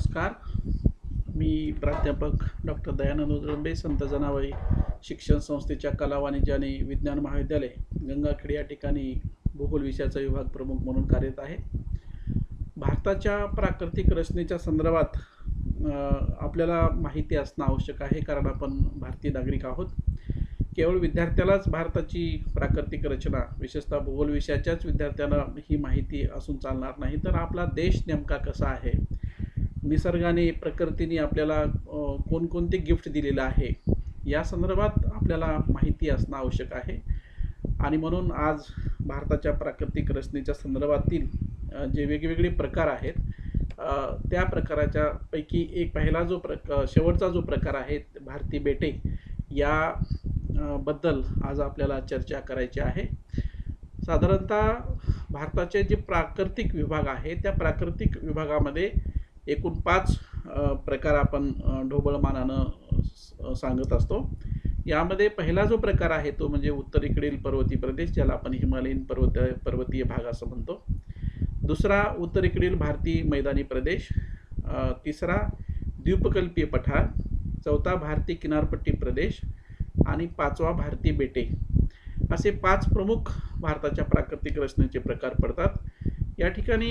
नमस्कार. मी प्राध्यापक डॉक्टर दयानंद उजळंबे संत जनाबाई शिक्षण संस्थेच्या कला वाणिज्य आणि विज्ञान महाविद्यालय गंगाखेड या ठिकाणी भूगोल विषयाचा विभाग प्रमुख म्हणून कार्यरत आहे. भारताच्या प्राकृतिक रचनेच्या संदर्भात आपल्याला माहिती असणं आवश्यक आहे कारण आपण भारतीय नागरिक आहोत. केवळ विद्यार्थ्यालाच भारताची प्राकृतिक रचना विशेषतः भूगोल विषयाच्याच विद्यार्थ्यांना ही माहिती असून चालणार नाही. तर आपला देश नेमका कसा आहे? निसर्गाने प्रकृतीने आपल्याला कोणकोणते गिफ्ट दिलेलं आहे या संदर्भात आपल्याला माहिती असणं आवश्यक आहे. आणि म्हणून आज भारताच्या प्राकृतिक रचनेच्या संदर्भातील जे वेगवेगळे प्रकार आहेत त्या प्रकाराच्या पैकी एक पहिला जो प्रक शेवटचा जो प्रकार आहे भारती बेटे या बद्दल आज आपल्याला चर्चा करायची आहे. साधारणतः भारताचे जे प्राकृतिक विभाग आहे त्या प्राकृतिक विभागामध्ये एकूण पाच प्रकार आपण ढोबळमानानं सांगत असतो. यामध्ये पहिला जो प्रकार आहे तो म्हणजे उत्तरेकडील पर्वतीय प्रदेश ज्याला आपण हिमालयीन पर्वत पर्वतीय भाग असं म्हणतो. दुसरा उत्तरेकडील भारतीय मैदानी प्रदेश तिसरा द्वीपकल्पीय पठार चौथा भारतीय किनारपट्टी प्रदेश आणि पाचवा भारतीय बेटे. असे पाच प्रमुख भारताच्या प्राकृतिक रचनेचे प्रकार पडतात. या ठिकाणी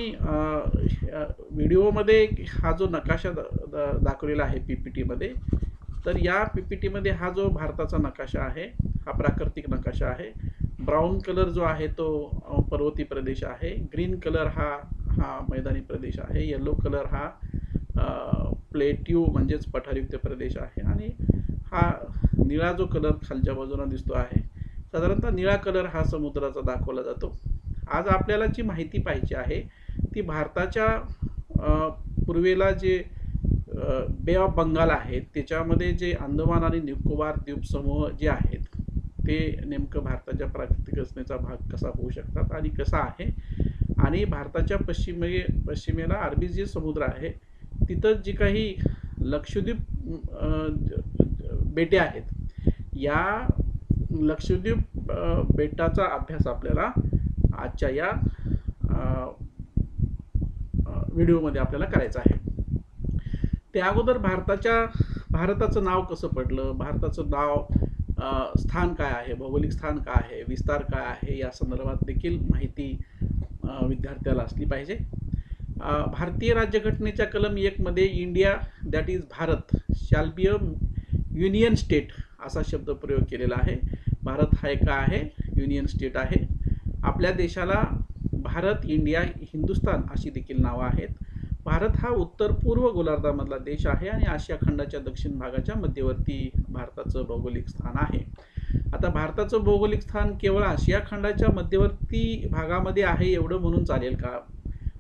व्हिडिओमध्ये हा जो नकाशा दाखवलेला आहे पी पी टीमध्ये तर या पी पी टीमध्ये हा जो भारताचा नकाशा आहे हा प्राकृतिक नकाशा आहे. ब्राऊन कलर जो आहे तो पर्वती पर्वतीय प्रदेश आहे. ग्रीन कलर हा हा मैदानी प्रदेश आहे. येलो कलर हा प्लेट्यू म्हणजेच पठारयुक्त प्रदेश आहे. आणि हा निळा जो कलर खालच्या बाजूला दिसतो आहे साधारणतः निळा कलर हा समुद्राचा दाखवला जातो. आज आपल्याला जी माहिती पाहिजे आहे ती भारताच्या पूर्वेला जे बे ऑफ बंगाल आहेत त्याच्यामध्ये जे अंदमान आणि निकोबार द्वीपसमूह जे आहेत ते नेमकं भारताच्या प्राकृतिक रचनेचा भाग कसा होऊ शकतात आणि कसा आहे? आणि भारताच्या पश्चिमे पश्चिमेला अरबी जे समुद्र आहे तिथं जी काही लक्षद्वीप बेटे आहेत या लक्षद्वीप बेटाचा अभ्यास आपल्याला आजच्या या व्हिडिओमध्ये आपल्याला करायचा आहे. त्या अगोदर भारताच्या भारताचं नाव कसं पडलं? भारताचं नाव स्थान काय आहे? भौगोलिक स्थान काय आहे? विस्तार काय आहे? या संदर्भात देखील माहिती विद्यार्थ्याला असली पाहिजे. भारतीय राज्यघटनेच्या कलम एकमध्ये India that is Bharat shall be a union state असा शब्द प्रयोग केलेला आहे. भारत हा एक आहे युनियन स्टेट आहे. आपल्या देशाला भारत इंडिया हिंदुस्तान अशी देखील नावं आहेत. भारत हा उत्तर पूर्व गोलार्धामधला देश आहे आणि आशिया खंडाच्या दक्षिण भागाच्या मध्यवर्ती भारताचं भौगोलिक स्थान आहे. आता भारताचं भौगोलिक स्थान केवळ आशिया खंडाच्या मध्यवर्ती भागामध्ये आहे एवढं म्हणून चालेल का?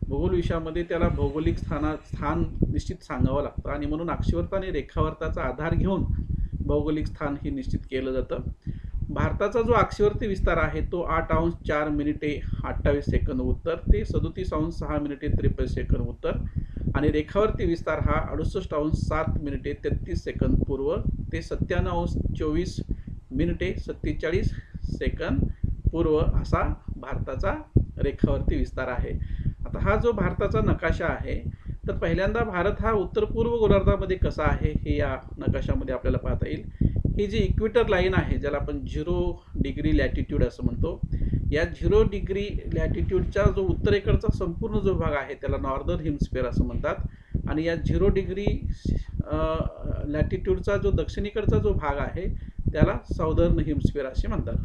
भूगोल विषयामध्ये त्याला भौगोलिक स्थाना स्थान निश्चित सांगावं लागतं आणि म्हणून अक्षवर्त आणि रेखावर्ताचा आधार घेऊन भौगोलिक स्थान हे निश्चित केलं जातं. भारताचा जो अक्षवर्ती विस्तार आहे तो आठ अंश चार मिनिटे अठ्ठावीस सेकंद उत्तर ते सदोतीस अंश सहा मिनिटे त्रेपन्न सेकंद उत्तर आणि रेखावर्ती विस्तार हा अडुसष्ट अंश सात मिनिटे तेहतीस सेकंद पूर्व ते सत्त्याण्णव अंश चोवीस मिनिटे सत्तेचाळीस सेकंद पूर्व असा भारताचा रेखावर्ती विस्तार आहे. आता हा जो भारताचा नकाशा आहे तर पहिल्यांदा भारत हा उत्तर पूर्व गोलार्धामध्ये कसा आहे हे या नकाशामध्ये आपल्याला पाहता येईल. ही जी इक्विटर लाईन आहे ज्याला आपण झिरो डिग्री लॅटिट्यूड असं म्हणतो या झिरो डिग्री लॅटिट्यूडचा जो उत्तरेकडचा संपूर्ण जो भाग आहे त्याला नॉर्दर्न हिमस्फिअर असं म्हणतात. आणि या झिरो डिग्री लॅटिट्यूडचा जो दक्षिणेकडचा जो भाग आहे त्याला साऊदर्न हिमस्फिअर असे म्हणतात.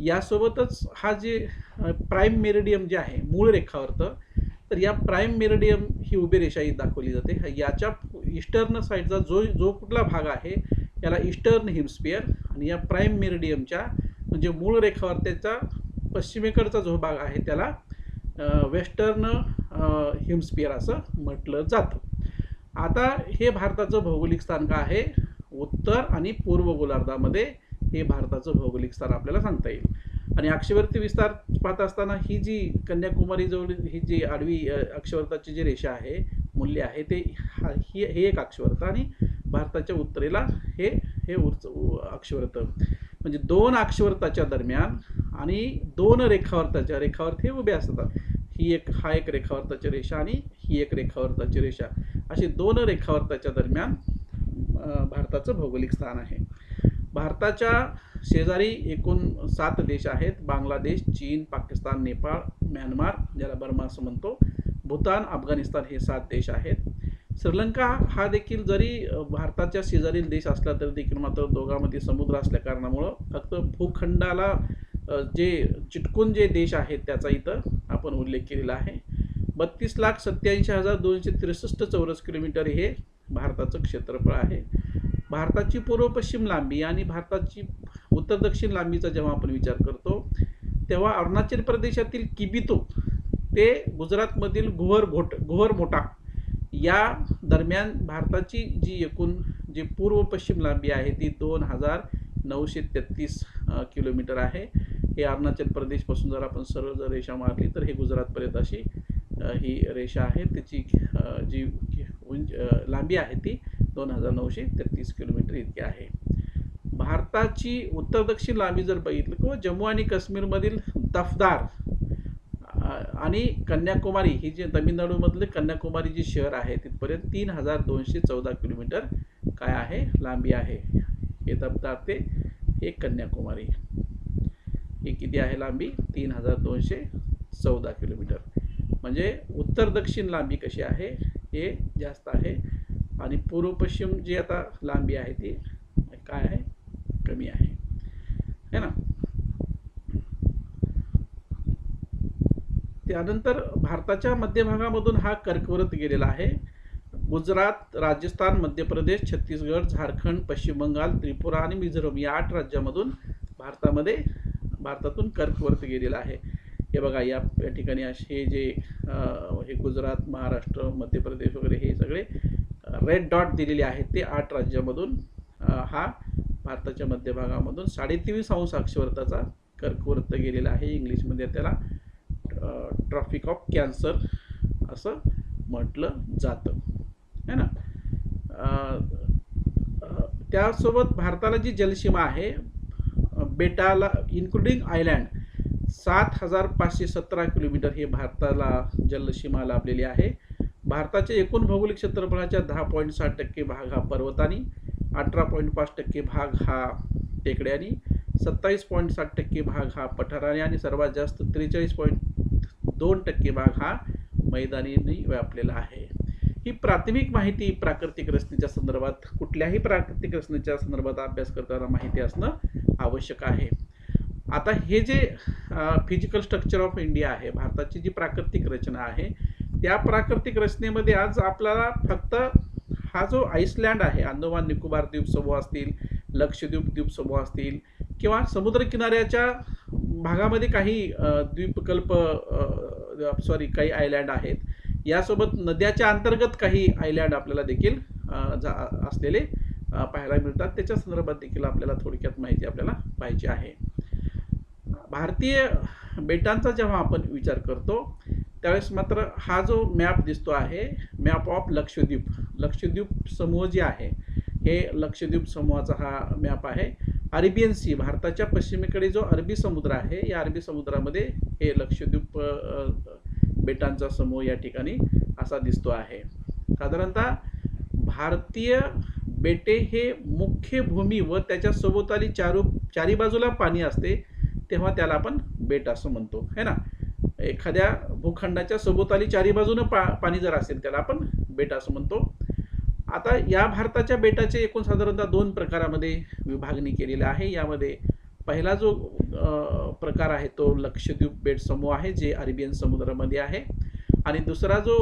यासोबतच हा जे प्राईम मेरिडियम जे आहे मूळ रेखावरतं तर या प्राईम मेरिडियम ही उभी रेषा ही दाखवली जाते. याच्या ईस्टर्न साईडचा जो जो कुठला भाग आहे याला ईस्टर्न हिमस्पियर आणि या प्राईम मेरिडियमच्या म्हणजे मूळ रेखावर्त्याचा पश्चिमेकडचा जो भाग आहे त्याला वेस्टर्न हिमस्पियर असं म्हटलं जातं. आता हे भारताचं भौगोलिक स्थान काय आहे? उत्तर आणि पूर्व गोलार्धामध्ये हे भारताचं भौगोलिक स्थान आपल्याला सांगता येईल. आणि अक्षवर्ती विस्तार पाहत असताना ही जी कन्याकुमारीजवळ ही जी आडवी अक्षवर्ताची जी रेषा आहे मूल्य आहे ते हा ही हे एक अक्षवर्त आणि भारताच्या उत्तरेला हे हे उर्च उ- अक्षवर्त म्हणजे दोन अक्षवर्ताच्या दरम्यान आणि दोन रेखावर्ताच्या रेखावर्त हे उभे असतात. ही एक हा एक रेखावर्ताची रेषा आणि ही एक रेखावर्ताची रेषा. अशी दोन रेखावर्ताच्या दरम्यान भारताचं भौगोलिक स्थान आहे. भारताच्या शेजारी एकूण सात देश आहेत. बांगलादेश चीन पाकिस्तान नेपाळ म्यानमार ज्याला बर्मा असं म्हणतो. भूतान अफगाणिस्तान हे सात देश आहेत. श्रीलंका हा देखील जरी भारताच्या शेजारील देश असला तरी देखील मात्र दोघांमध्ये समुद्र असल्या कारणामुळं फक्त भूखंडाला जे चिटकून जे देश आहेत त्याचा इथं आपण उल्लेख केलेला आहे. बत्तीस लाख सत्याऐंशी हजार दोनशे त्रेसष्ट चौरस किलोमीटर हे भारताचं क्षेत्रफळ आहे. भारताची पूर्व पश्चिम लांबी आणि भारताची उत्तर दक्षिण लांबीचा जेव्हा आपण विचार करतो तेव्हा अरुणाचल प्रदेशातील किबितो ते गुजरातमधील गुहर घोट गुहर मोठा या दरम्यान भारताची जी एकूण जी पूर्व पश्चिम लांबी आहे ती दोन हजार नऊशे तेहतीस किलोमीटर आहे. हे अरुणाचल प्रदेशपासून जर आपण सरळ जर रेषा मारली तर हे गुजरातपर्यंत अशी ही रेषा आहे. त्याची जी उंच लांबी आहे ती दोन हजार नऊशे तेहतीस किलोमीटर इतकी आहे. भारताची उत्तर दक्षिण लांबी जर बघितलं किंवा जम्मू आणि काश्मीरमधील दफदार आणि कन्याकुमारी ही जे तमिळनाडूमधले कन्याकुमारी जे शहर आहे तिथपर्यंत तीन हजार दोनशे चौदा किलोमीटर काय आहे? लांबी आहे. हे दफदार ते हे कन्याकुमारी. ही किती आहे लांबी? तीन हजार दोनशे चौदा किलोमीटर. म्हणजे उत्तर दक्षिण लांबी कशी आहे? हे जास्त आहे. आणि पूर्व पश्चिम जी आता लांबी आहे ती काय आहे? कमी आहे. है ना? त्यानंतर भारताच्या मध्यभागामधून हा कर्कवरत गेलेला आहे. गुजरात राजस्थान मध्य प्रदेश छत्तीसगड झारखंड पश्चिम बंगाल त्रिपुरा आणि मिझोरम या आठ राज्यामधून भारतामध्ये भारतातून कर्कवरत गेलेला आहे. हे बघा या ठिकाणी असे जे हे गुजरात महाराष्ट्र मध्य प्रदेश वगैरे हे सगळे रेड डॉट दिलेले आहेत. ते आठ राज्यामधून हा भारताच्या मध्यभागामधून साडेतेवीस अंश अक्षवर्ताचा कर्कवृत्त गेलेला आहे. इंग्लिशमध्ये त्याला ट्रॉफिक ऑफ कॅन्सर असं म्हटलं जातं. है ना? त्यासोबत भारताला जी जलसीमा आहे बेटाला इन्क्लुडिंग आयलँड सात हजार पाचशे सतरा किलोमीटर हे भारताला जलसीमा लाभलेली आहे. भारताच्या एकूण भौगोलिक क्षेत्रफळाच्या दहा पॉईंट साठ टक्के भाग हा पर्वतानी अठरा पॉईंट पाच टक्के भाग हा टेकड्यानी सत्तावीस पॉईंट साठ टक्के भाग हा पठाराने आणि सर्वात जास्त त्रेचाळीस पॉईंट दोन टक्के भाग हा मैदानीने व्यापलेला आहे. ही प्राथमिक माहिती प्राकृतिक रचनेच्या संदर्भात कुठल्याही प्राकृतिक रचनेच्या संदर्भात अभ्यास करताना माहिती असणं आवश्यक आहे. आता हे जे फिजिकल स्ट्रक्चर ऑफ इंडिया आहे भारताची जी प्राकृतिक रचना आहे त्या प्राकृतिक रचनेमध्ये आज आपल्याला फक्त हा जो आईसलँड आहे अंदमान निकोबार द्वीपसमूह असतील लक्षद्वीप द्वीपसमूह असतील किंवा समुद्रकिनाऱ्याच्या भागामध्ये काही द्वीपकल्प सॉरी काही आयलँड आहेत. यासोबत नद्याच्या अंतर्गत काही आयलँड आपल्याला देखील जा असलेले पाहायला मिळतात. त्याच्या संदर्भात देखील आपल्याला थोडक्यात माहिती आपल्याला पाहिजे आहे. भारतीय बेटांचा जेव्हा आपण विचार करतो त्यावेळेस मात्र हा जो मॅप दिसतो आहे मॅप ऑफ लक्षद्वीप लक्षद्वीप समूह जे आहे हे लक्षद्वीप समूहाचा हा मॅप आहे. अरेबियन सी भारताच्या पश्चिमेकडे जो अरबी समुद्र आहे या अरबी समुद्रामध्ये हे लक्षद्वीप बेटांचा समूह या ठिकाणी असा दिसतो आहे. साधारणतः भारतीय बेटे हे मुख्य भूमी व त्याच्या सभोवताली चारू चारी बाजूला पाणी असते तेव्हा त्याला आपण बेट असं म्हणतो. है ना? एखाद्या भूखंडाच्या सभोवताली चारी बाजूनं पा पाणी जर असेल त्याला आपण बेट असं म्हणतो. आता या भारताच्या बेटाचे एकूण साधारणतः दोन प्रकारामध्ये विभागणी केलेली आहे. यामध्ये पहिला जो प्रकार आहे तो लक्षद्वीप बेट समूह आहे जे अरेबियन समुद्रामध्ये आहे. आणि दुसरा जो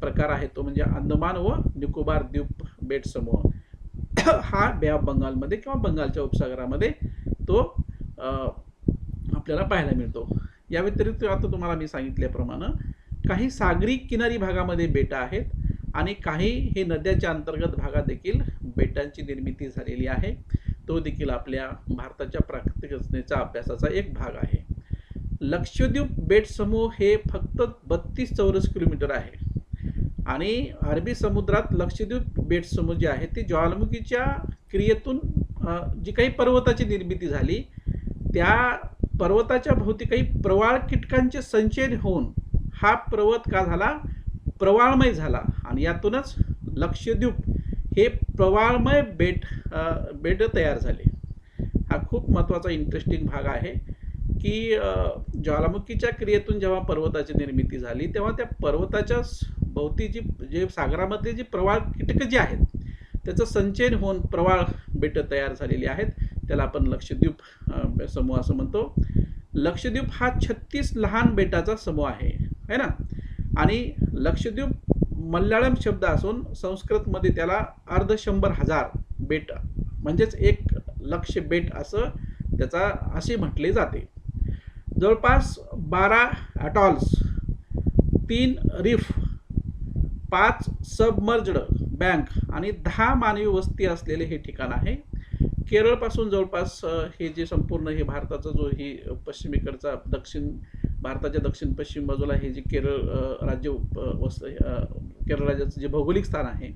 प्रकार आहे तो म्हणजे अंदमान व निकोबार द्वीप बेट समूह. हा बे ऑफ बंगालमध्ये किंवा बंगालच्या उपसागरामध्ये तो आपल्याला पाहायला मिळतो. या व्यतिरिक्त आता तुम्हाला मी सांगितल्याप्रमाणे काही सागरी किनारी भागामध्ये बेटं आहेत. आणि काही हे नद्याच्या अंतर्गत भागात देखील बेटांची निर्मिती झालेली आहे. तो देखील आपल्या भारताच्या प्राकृतिक रचनेचा अभ्यासाचा एक भाग आहे. लक्षद्वीप बेट समूह हे फक्त बत्तीस चौरस किलोमीटर आहे. आणि अरबी समुद्रात लक्षद्वीप बेट समूह जे आहे ते ज्वालामुखीच्या क्रियेतून जी काही पर्वताची निर्मिती झाली त्या पर्वताच्या भोवती काही प्रवाळ कीटकांचे संचयन होऊन हा पर्वत का झाला? प्रवाळमय झाला. आणि यातूनच लक्षद्वीप हे प्रवाळमय बेट बेट तयार झाले. हा खूप महत्त्वाचा इंटरेस्टिंग भाग आहे की ज्वालामुखीच्या क्रियेतून जेव्हा पर्वताची निर्मिती झाली तेव्हा त्या पर्वताच्या भोवती जी जे सागरामधले जी प्रवाळ कीटकं जी आहेत त्याचं संचयन होऊन प्रवाळ बेटं तयार झालेली आहेत. त्याला आपण लक्षद्वीप समूह असं म्हणतो. लक्षद्वीप हा छत्तीस लहान बेटाचा समूह आहे है ना? आणि लक्षद्वीप मल्याळम शब्द असून संस्कृतमध्ये त्याला अर्ध शंभर हजार बेट म्हणजेच एक लक्ष बेट असं त्याचा असे म्हटले जाते. जवळपास बारा अटॉल्स तीन रिफ पाच सबमर्ज्ड बँक आणि दहा मानवी वस्ती असलेले हे ठिकाण आहे. केरळपासून जवळपास हे जे संपूर्ण हे भारताचा जो ही पश्चिमेकडचा दक्षिण भारताच्या दक्षिण पश्चिम बाजूला हे जे केरळ राज्य वस केरळ राज्याचं जे भौगोलिक स्थान आहे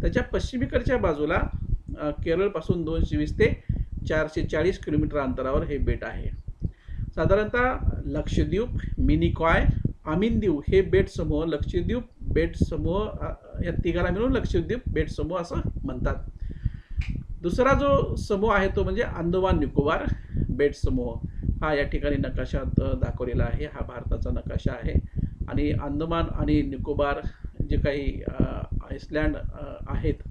त्याच्या पश्चिमेकडच्या बाजूला केरळपासून दोनशे वीस ते चारशे चाळीस किलोमीटर अंतरावर हे बेट आहे. साधारणतः लक्षद्वीप मिनिकॉय आमिनदीव हे बेट समूह लक्षद्वीप बेट समूह या तिघाला मिळून लक्षद्वीप बेट समूह असं म्हणतात. दुसरा जो समूह आहे तो म्हणजे अंदमान निकोबार बेट समूह. हा या ठिकाणी नकाशात दाखवलेला आहे. हा भारताचा नकाशा आहे. आणि अंदमान आणि निकोबार जे काही अ, आइसलँड आहेत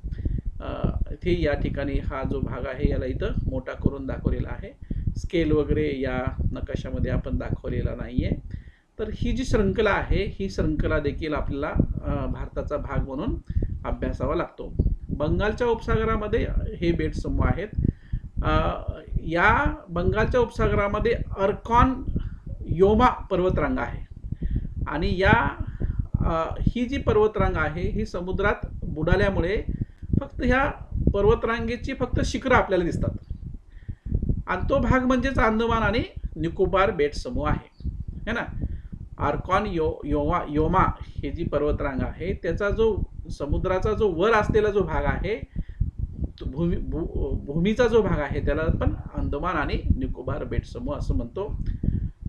ते इथे या ठिकाणी हा जो भाग आहे याला इथं मोठा करून दाखवलेला आहे. स्केल वगैरे या नकाशामध्ये आपण दाखवलेला नाही आहे तर ही जी श्रृंखला आहे ही श्रृंखला देखील आपल्याला भारताचा भाग म्हणून अभ्यासावा लागतो. बंगालच्या उपसागरामध्ये हे बेट समूह आहेत. या बंगालच्या उपसागरामध्ये अर्कॉन योमा पर्वतरांगा आहे. आणि या ही जी पर्वतरांग आहे ही समुद्रात बुडाल्यामुळे फक्त ह्या पर्वतरांगेची फक्त शिखरं आपल्याला दिसतात. आणि तो भाग म्हणजेच अंदमान आणि निकोबार बेट समूह आहे. है ना? आर्कॉन यो योमा योमा हे जी पर्वतरांग आहे त्याचा जो समुद्राचा जो वर असलेला जो भाग आहे तो भूमी भू भूमीचा जो भाग आहे त्याला पण अंदमान आणि निकोबार बेट समूह असं म्हणतो.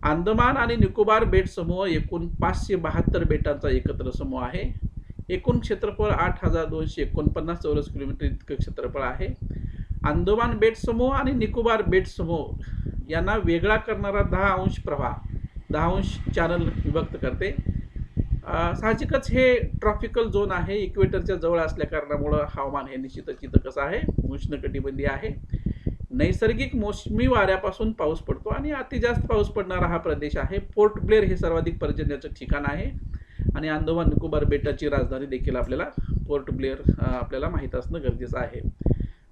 अंदमान आणि निकोबार बेट समूह एकूण पाचशे बहात्तर बेटांचा एकत्र समूह आहे. एकूण क्षेत्रफळ आठ हजार दोनशे एकोणपन्नास चौरस किलोमीटर इतकं क्षेत्रफळ आहे. अंदमान बेट समूह आणि निकोबार बेट समूह यांना वेगळा करणारा दहा अंश प्रवाह दहा अंश चॅनल विभक्त करते. साहजिकच हे ट्रॉपिकल झोन आहे. इक्वेटरच्या जवळ असल्या कारणामुळं हवामान हे निश्चितच इथं कसं आहे? उष्णकटिबंधीय आहे. नैसर्गिक मोसमी वाऱ्यापासून पाऊस पडतो आणि अति जास्त पाऊस पडणारा हा प्रदेश आहे. पोर्ट ब्लेअर हे सर्वाधिक पर्जन्याचं ठिकाण आहे. आणि अंदमान निकोबार बेटाची राजधानी देखील आपल्याला पोर्ट ब्लेअर आपल्याला माहीत असणं गरजेचं आहे.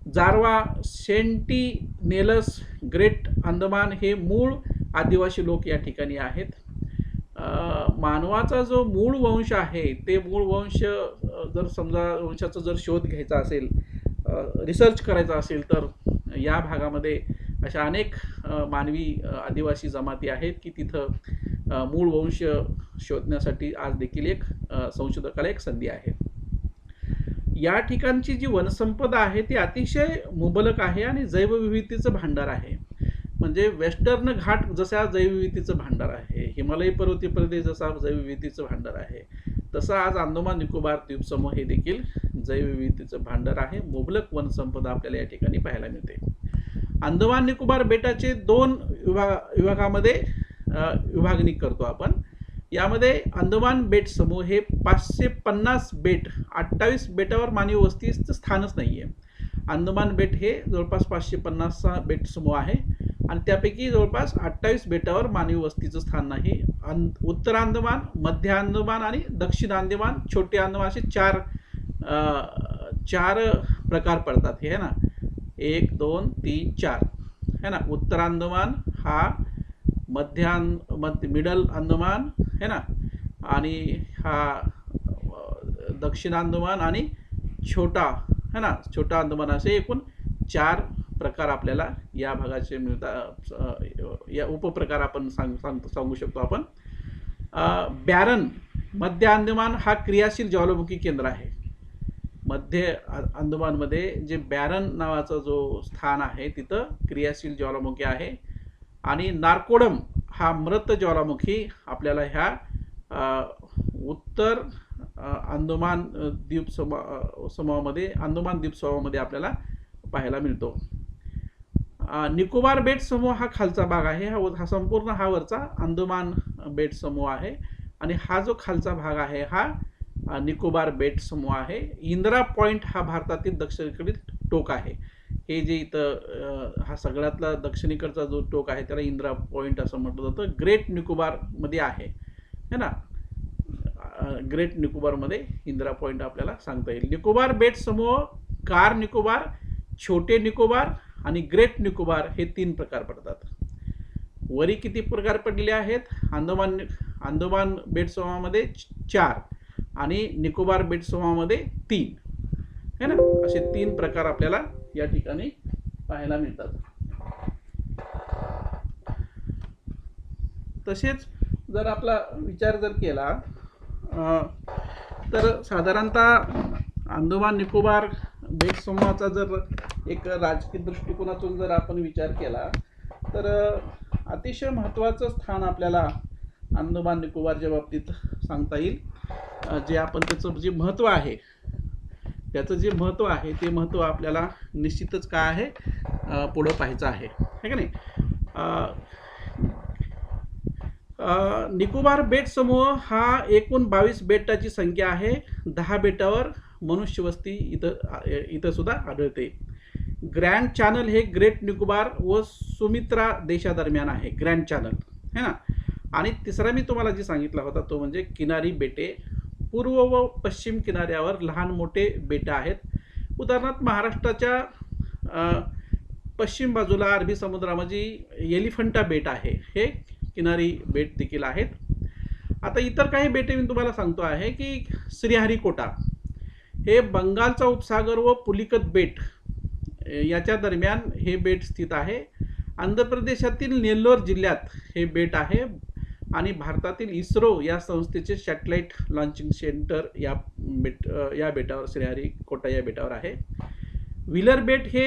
Jarawa Sentinelese great Andaman हे मूळ आदिवासी लोक या ठिकाणी आहेत. मानवाचा जो मूळ वंश आहे ते मूळ वंश जर समजा वंशाचा जर शोध घ्यायचा असेल रिसर्च करायचा असेल तर या भागामध्ये अशा अनेक मानवी आदिवासी जमाती आहेत की तिथं मूळ वंश शोधण्यासाठी आज देखील एक संशोधकाला एक संधी आहे. या ठिकाणची जी वनसंपदा आहे ती अतिशय मुबलक आहे आणि जैवविविधतेचं भांडार आहे. म्हणजे वेस्टर्न घाट जसा जैवविविधतेचं भांडार आहे हिमालय पर्वतीय प्रदेश जसा जैवविविधतेचं भांडार आहे तसं आज अंदमान निकोबार द्वीप समूह हे देखील जैवविविधतेचं भांडार आहे. मुबलक वनसंपदा आपल्याला या ठिकाणी पाहायला मिळते. अंदमान निकोबार बेटाचे दोन विभाग विभागामध्ये विभागणी करतो आपण. यामध्ये अंदमान बेट समूह हे पाचशे पन्नास बेट अठ्ठावीस बेटावर मानवी वस्तीचं स्थानच नाही आहे अंदमान बेट हे जवळपास पाचशे पन्नासचा बेट समूह आहे. आणि त्यापैकी जवळपास अठ्ठावीस बेटावर मानवी वस्तीचं स्थान नाही. अं उत्तर अंदमान मध्य अंदमान आणि दक्षिण अंदमान छोटे अंदमान असे चार चार प्रकार पडतात हे ना? एक दोन तीन चार. है ना? उत्तर अंदमान हा मध्यान मध्य मिडल अंदमान है ना? आणि हा दक्षिण अंदमान आणि छोटा है ना? छोटा अंदमान असे एकूण चार प्रकार आपल्याला या भागाचे मिळतात या उपप्रकार आपण सांग सांग सांगू शकतो आपण. बॅरन मध्य अंदमान हा क्रियाशील ज्वालामुखी केंद्र आहे. मध्य अंदमानमध्ये जे बॅरन नावाचा जो स्थान आहे तिथं क्रियाशील ज्वालामुखी आहे. आणि नार्कोडम हा मृत ज्वालामुखी आपल्याला ह्या उत्तर अंदमान द्वीप समा समूहामध्ये अंदमान द्वीप समूहामध्ये आपल्याला पाहायला मिळतो. निकोबार बेट समूह हा खालचा भाग आहे. हा व- हा संपूर्ण हा वरचा अंदमान बेट समूह आहे. आणि हा जो खालचा भाग आहे हा निकोबार बेट समूह आहे. इंदिरा पॉईंट हा भारतातील दक्षिणेकडील टोक आहे. हे जे इथं हा सगळ्यातला दक्षिणेकडचा जो टोक आहे त्याला इंदिरा पॉईंट असं म्हटलं जातं. ग्रेट निकोबारमध्ये आहे. है ना? ग्रेट निकोबारमध्ये इंदिरा पॉईंट आपल्याला सांगता येईल. निकोबार बेट समूह कार निकोबार छोटे निकोबार आणि ग्रेट निकोबार हे तीन प्रकार पडतात. वरी किती प्रकार पडलेले आहेत? अंदमान अंदमान बेट समूहामध्ये चार. आणि निकोबार बेट समूहामध्ये तीन. है ना? असे तीन प्रकार आपल्याला या ठिकाणी पाहायला मिळतात. तसेच जर आपला विचार जर केला तर साधारणतः अंदमान निकोबार बेट समूहाचा जर एक राजकीय दृष्टिकोनातून जर आपण विचार केला तर अतिशय महत्त्वाचं स्थान आपल्याला अंदमान निकोबारच्या बाबतीत सांगता येईल. जे आपण त्याचं जे महत्त्व आहे त्याचं जे महत्त्व आहे ते महत्त्व आपल्याला निश्चितच काय आहे? पुढं पाहायचं आहे. है का नाही? निकोबार बेट समूह हा एकूण बावीस बेटाची संख्या आहे. दहा बेटावर मनुष्यवस्ती इथं इथं सुद्धा आढळते. ग्रँड चॅनल हे ग्रेट निकोबार व सुमित्रा देशादरम्यान आहे. Grand Channel. है ना? आणि तिसरा मी तुम्हाला जे सांगितला होता तो म्हणजे किनारी बेटे. पूर्व व पश्चिम किनाऱ्यावर लहान मोठे बेटं आहेत. उदाहरणार्थ महाराष्ट्राच्या पश्चिम बाजूला अरबी समुद्रामध्ये एलिफंटा बेट आहे. हे किनारी बेट देखील आहेत. आता इतर काही बेटे मी तुम्हाला सांगतो आहे की श्रीहरिकोटा. हे बंगालचा उपसागर व पुलिकत बेट. याच्या दरम्यान हे बेट स्थित आहे. आंध्र प्रदेशातील नेल्लोर जिल्ह्यात हे बेट आहे. आणि भारतातील इस्रो या संस्थेचे सॅटेलाईट लॉन्चिंग सेंटर या बेट या बेटावर श्रीहरिकोटा या बेटावर आहे. व्हीलर बेट हे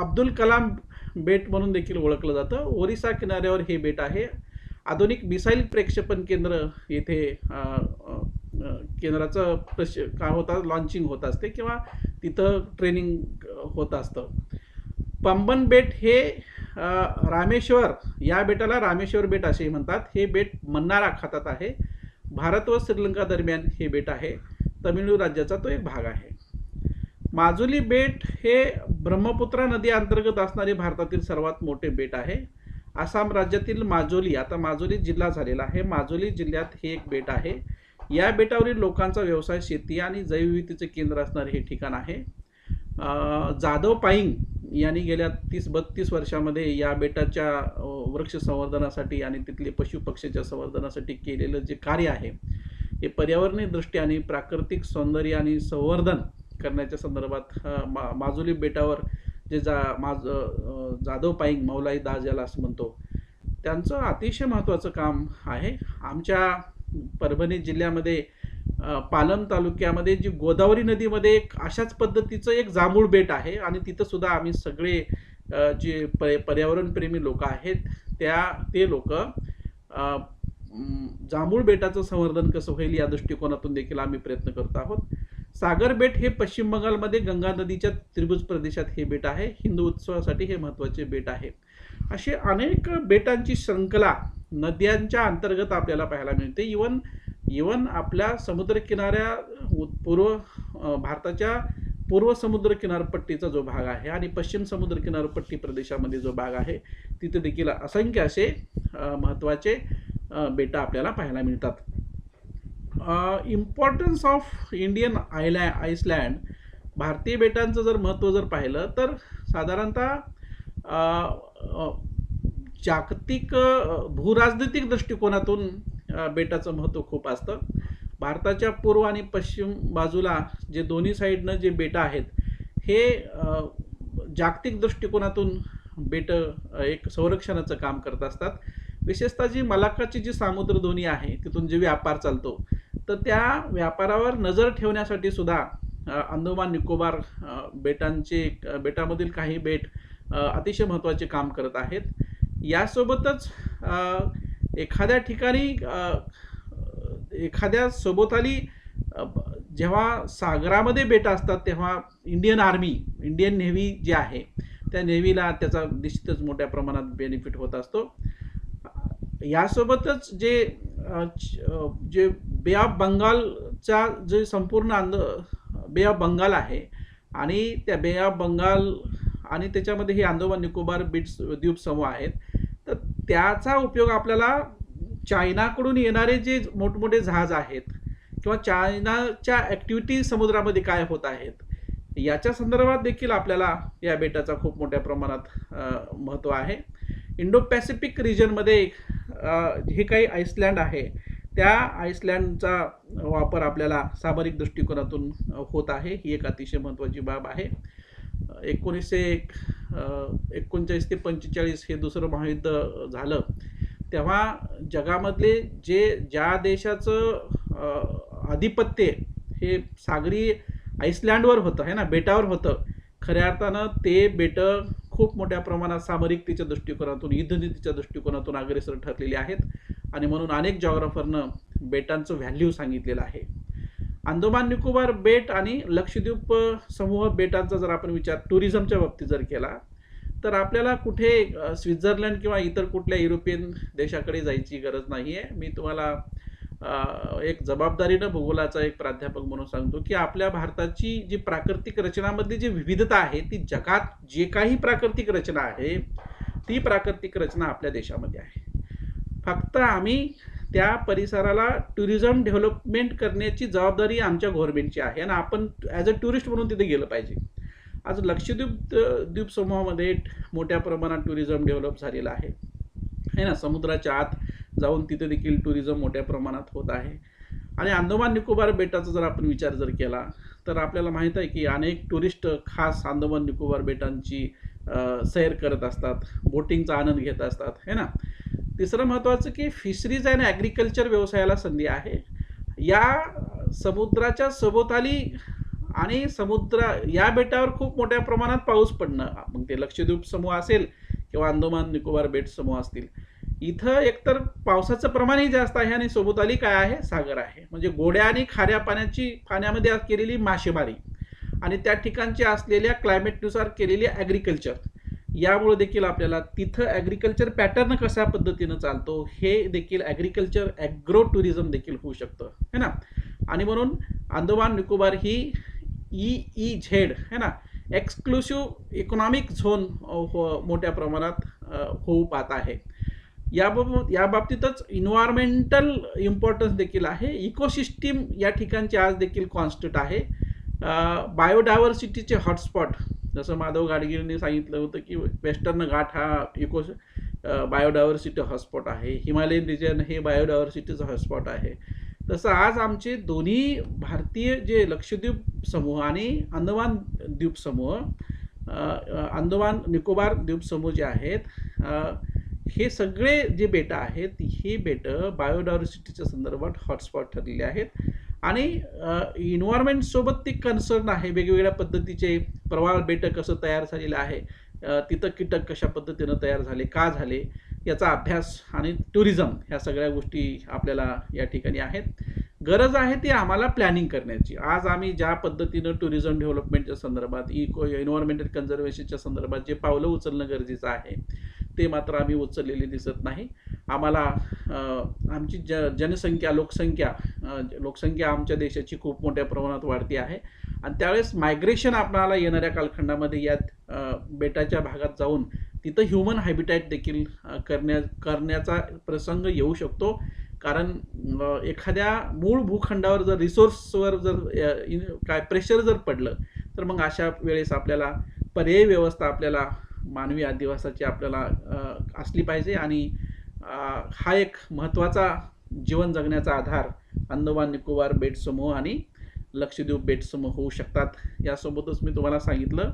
अब्दुल कलाम बेट म्हणून देखील ओळखलं जातं. ओरिसा किनाऱ्यावर हे बेट आहे. आधुनिक मिसाईल प्रक्षेपण केंद्र येथे केंद्राचं प्रश काय होता लॉन्चिंग होत असते किंवा तिथं ट्रेनिंग होत असतं. पंबन बेट हे रामेश्वर या बेटाला रामेश्वर बेट असेही म्हणतात. हे बेट मन्नारा खातात आहे. भारत व श्रीलंका दरम्यान हे बेट आहे. तमिळनाडू राज्याचा तो एक भाग आहे. माजुली बेट हे ब्रह्मपुत्रा नदी अंतर्गत असणारे भारतातील सर्वात मोठे बेट आहे. आसाम राज्यातील माजोली आता माजोली जिल्हा झालेला आहे. माजोली जिल्ह्यात हे एक बेट आहे. या बेटावरील लोकांचा व्यवसाय शेती आणि जैवविधतेचे केंद्र असणारे हे ठिकाण आहे. जाधव पाईंग यांनी गेल्या तीस बत्तीस वर्षामध्ये या बेटाच्या वृक्ष संवर्धनासाठी आणि तिथले पशुपक्ष्याच्या संवर्धनासाठी केलेलं जे कार्य आहे हे पर्यावरणीय दृष्टी आणि प्राकृतिक सौंदर्य आणि संवर्धन करण्याच्या संदर्भात मा माजुली बेटावर जे जा माज जाधव पाईंग मौलाई दास याला असं म्हणतो त्यांचं अतिशय महत्त्वाचं काम आहे. आमच्या परभणी जिल्ह्यामध्ये पालम तालुक्यामध्ये जी गोदावरी नदीमध्ये एक अशाच पद्धतीचं एक जांभूळ बेट आहे आणि तिथं सुद्धा आम्ही सगळे जे पर्यावरणप्रेमी लोक आहेत त्या ते लोक जांभूळ बेटाचं संवर्धन कसं होईल या दृष्टिकोनातून देखील आम्ही प्रयत्न करत आहोत. सागर बेट हे पश्चिम बंगालमध्ये गंगा नदीच्या त्रिभुज प्रदेशात हे बेट आहे. हिंदू उत्सवासाठी हे महत्त्वाचे बेट आहे. असे अनेक बेटांची श्रंखला नद्यांच्या अंतर्गत आपल्याला पाहायला मिळते. इवन इवन आपल्या समुद्रकिनाऱ्या उ- पूर्व भारताच्या पूर्व समुद्र किनारपट्टीचा जो भाग आहे आणि पश्चिम समुद्र किनारपट्टी प्रदेशामध्ये जो भाग आहे तिथे देखील असंख्य असे महत्त्वाचे अ, बेटं आपल्याला पाहायला मिळतात. इम्पॉर्टन्स ऑफ इंडियन आयलॅ आईसलँड भारतीय बेटांचं जर महत्त्व जर पाहिलं तर साधारणतः जागतिक भूराजनैतिक दृष्टिकोनातून बेटाचं महत्त्व खूप असतं. भारताच्या पूर्व आणि पश्चिम बाजूला जे दोन्ही साईडनं जे बेटं आहेत हे जागतिक दृष्टिकोनातून बेटं एक संरक्षणाचं काम करत असतात. विशेषतः जी मलाक्काची जी सामुद्रधुनी आहे तिथून जे व्यापार चालतो तर त्या व्यापारावर नजर ठेवण्यासाठी सुद्धा अंदमान निकोबार बेटांचे बेटामधील काही बेट अतिशय महत्त्वाचे काम करत आहेत. यासोबतच एखाद्या ठिकाणी एखाद्या सभोवताली जेव्हा सागरामध्ये बेटं असतात तेव्हा इंडियन आर्मी इंडियन नेव्ही जी आहे त्या नेव्हीला त्याचा निश्चितच मोठ्या प्रमाणात बेनिफिट होत असतो. यासोबतच जे जे बे ऑफ बंगालचा जे संपूर्ण आंद बे ऑफ बंगाल आहे आणि त्या बे ऑफ बंगाल आणि त्याच्यामध्ये हे अंदोमान निकोबार बीट्स द्वीप समूह आहेत त्याचा उपयोग आपल्याला चायनाकडून येणारे जे मोठमोठे जहाज आहेत किंवा चायनाच्या ॲक्टिव्हिटी समुद्रामध्ये काय होत आहेत याच्या संदर्भात देखील आपल्याला या बेटाचा खूप मोठ्या प्रमाणात महत्त्व आहे. इंडो पॅसिफिक रिजनमध्ये हे काही आईसलँड आहे त्या आईसलँडचा वापर आपल्याला सामरिक दृष्टिकोनातून होत आहे. ही एक अतिशय महत्त्वाची बाब आहे. एकोणीसशे एक एकोणचाळीस ते पंचेचाळीस हे दुसरं महायुद्ध झालं. तेव्हा जगामधले जे ज्या देशाचं आधिपत्य हे सागरी आईसलँडवर होतं है ना बेटावर होतं खऱ्या अर्थानं ते बेटं खूप मोठ्या प्रमाणात सामरिकतेच्या दृष्टिकोनातून युद्धनीतीच्या दृष्टिकोनातून अग्रेसर ठरलेली आहेत. आणि म्हणून अनेक जॉग्राफरनं बेटांचं व्हॅल्यू सांगितलेलं आहे. अंदोमान निकोबार बेट आणि लक्षद्वीप समूह बेटांचा जर आपण विचार टुरिझमच्या बाबतीत जर केला तर आपल्याला कुठे स्वित्झर्लंड किंवा इतर कुठल्या युरोपियन देशाकडे जायची गरज नाही आहे मी तुम्हाला एक जबाबदारीनं भूगोलाचा एक प्राध्यापक म्हणून सांगतो की आपल्या भारताची जी प्राकृतिक रचनामधली जी विविधता आहे ती जगात जे काही प्राकृतिक रचना आहे ती प्राकृतिक रचना आपल्या देशामध्ये आहे. फक्त आम्ही त्या परिसराला टुरिझम डेव्हलपमेंट करण्याची जबाबदारी आमच्या गव्हर्नमेंटची आहे. आणि आपण ॲज अ टुरिस्ट म्हणून तिथे गेलं पाहिजे. आज लक्षद्वीप द्वीप समूहामध्ये मोठ्या प्रमाणात टुरिझम डेव्हलप झालेलं आहे. है ना? समुद्राच्या आत जाऊन तिथे देखील टुरिझम मोठ्या प्रमाणात होत आहे. आणि अंदमान निकोबार बेटाचा जर आपण विचार जर केला तर आपल्याला माहीत आहे की अनेक टुरिस्ट खास अंदमान निकोबार बेटांची सैर करत असतात बोटिंगचा आनंद घेत असतात. है ना? तिसरं महत्त्वाचं की फिशरीज अँड ॲग्रिकल्चर व्यवसायाला संधी आहे. या समुद्राच्या सभोवताली आणि समुद्र या बेटावर खूप मोठ्या प्रमाणात पाऊस पडणं. मग ते लक्षद्वीप समूह असेल किंवा अंदोमान निकोबार बेट समूह असतील. इथं एकतर पावसाचं प्रमाणही जास्त आहे आणि सोबताली काय आहे? सागर आहे. म्हणजे गोड्या आणि खाऱ्या पाण्याची पाण्यामध्ये केलेली मासेमारी आणि त्या ठिकाणची असलेल्या क्लायमेटनुसार केलेली ॲग्रिकल्चर यामुळे देखील आपल्याला तिथं ॲग्रिकल्चर पॅटर्न कशा पद्धतीनं चालतो हे देखील ॲग्रिकल्चर ॲग्रो टुरिझम देखील होऊ शकतं है ना? आणि म्हणून अंदमान निकोबार ही ई ई झेड है ना? एक्सक्लुसिव्ह इकॉनॉमिक झोन हो मोठ्या प्रमाणात होऊ पाहत आहे. याबाबत या बाबतीतच इन्व्हायरमेंटल इम्पॉर्टन्स देखील आहे. इकोसिस्टीम या ठिकाणची आज देखील कॉन्स्टंट आहे. बायोडायव्हर्सिटीचे हॉटस्पॉट जसं माधव गाडगिरींनी सांगितलं होतं की वेस्टर्न घाट हा इको बायोडायव्हर्सिटी हॉटस्पॉट आहे. हिमालयन रिजन हे बायोडायव्हर्सिटीचं हॉटस्पॉट आहे. तसं आज आमचे दोन्ही भारतीय जे लक्षद्वीप समूह आणि अंदमान द्वीप समूह अंदमान निकोबार द्वीप समूह जे आहेत हे सगळे जे बेटं आहेत ही बेटं बायोडायव्हर्सिटीच्या संदर्भात हॉटस्पॉट ठरलेली आहेत. आणि इन्व्हायरमेंटसोबत ती कन्सर्न आहे. वेगवेगळ्या पद्धतीचे प्रवाळ बेटं कसं तयार झालेलं आहे. तिथं कीटक कशा पद्धतीनं तयार झाले का झाले याचा अभ्यास आणि टुरिझम ह्या सगळ्या गोष्टी आपल्याला या ठिकाणी आहेत. गरज आहे ती आम्हाला प्लॅनिंग करण्याची. आज आम्ही ज्या पद्धतीनं टुरिझम डेव्हलपमेंटच्या संदर्भात इको एन्व्हायरमेंटल कन्झर्वेशनच्या संदर्भात जे पावलं उचलणं गरजेचं आहे ते मात्र आम्ही उचललेले दिसत नाही. आम्हाला आमची ज जनसंख्या लोकसंख्या लोकसंख्या आमच्या देशाची खूप मोठ्या प्रमाणात वाढती आहे. आणि त्यावेळेस मायग्रेशन आपणाला येणाऱ्या कालखंडामध्ये यात बेटाच्या भागात जाऊन तिथं ह्युमन हॅबिटॅट देखील करण्या करण्याचा प्रसंग येऊ शकतो. कारण एखाद्या मूळ भूखंडावर जर रिसोर्सवर जर काय प्रेशर जर पडलं तर मग अशा वेळेस आपल्याला पर्यायी व्यवस्था आपल्याला मानवी आदिवासाची आपल्याला असली पाहिजे. आणि हा एक महत्त्वाचा जीवन जगण्याचा आधार अंदमान निकोबार बेट समूह आणि लक्षद्वीप बेट समूह होऊ शकतात. यासोबतच मी तुम्हाला सांगितलं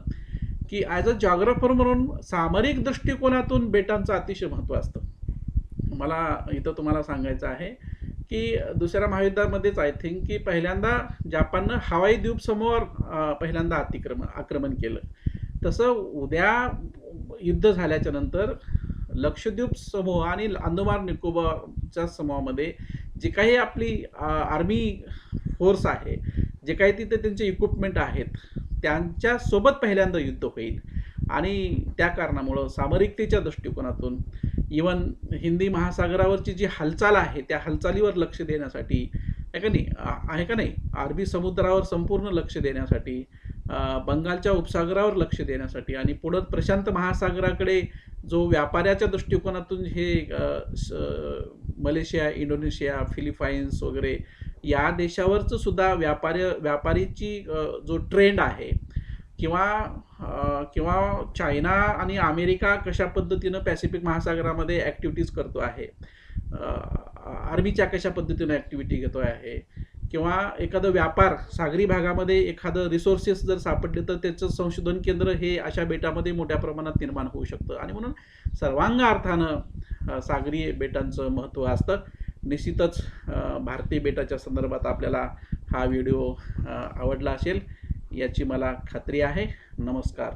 की ॲज अ जॉग्राफर म्हणून सामरिक दृष्टिकोनातून बेटांचं अतिशय महत्त्व असतं. मला इथं तुम्हाला सांगायचं आहे की दुसऱ्या महायुद्धामध्येच आय थिंक की पहिल्यांदा जपाननं हवाई द्वीप समूहावर पहिल्यांदा अतिक्रमण आक्रमण केलं. तसं उद्या युद्ध झाल्याच्यानंतर लक्षद्वीप समूह आणि अंदमान निकोबारच्या समूहामध्ये जे काही आपली आर्मी फोर्स आहे जे काही तिथे त्यांचे इक्विपमेंट आहेत त्यांच्यासोबत पहिल्यांदा युद्ध होईल. आणि त्या कारणामुळं सामरिकतेच्या दृष्टिकोनातून इवन हिंदी महासागरावरची जी हालचाल आहे त्या हालचालीवर लक्ष देण्यासाठी आहे का नाही? आहे का नाही? अरबी समुद्रावर संपूर्ण लक्ष देण्यासाठी बंगालच्या उपसागरावर लक्ष देण्यासाठी आणि पुढं प्रशांत महासागराकडे जो व्यापाऱ्याच्या दृष्टिकोनातून हे स- मलेशिया इंडोनेशिया फिलिपाईन्स वगैरे या देशावरचं सुद्धा व्यापारी व्यापारीची जो ट्रेंड आहे किंवा किंवा चायना आणि अमेरिका कशा पद्धतीनं पॅसिफिक महासागरामध्ये ॲक्टिव्हिटीज करतो आहे आर्मीच्या अरबीच्या कशा पद्धतीनं ॲक्टिव्हिटी घेतो आहे किंवा एखादं व्यापार सागरी भागामध्ये एखादं रिसोर्सेस जर सापडले तर त्याचं संशोधन केंद्र हे अशा बेटामध्ये मोठ्या प्रमाणात निर्माण होऊ शकतं. आणि म्हणून सर्वांग अर्थानं सागरी बेटांचं महत्त्व असतं. निश्चितच भारतीय बेटाच्या संदर्भात आपल्याला हा व्हिडिओ आवडला असेल याची मला खात्री आहे. नमस्कार.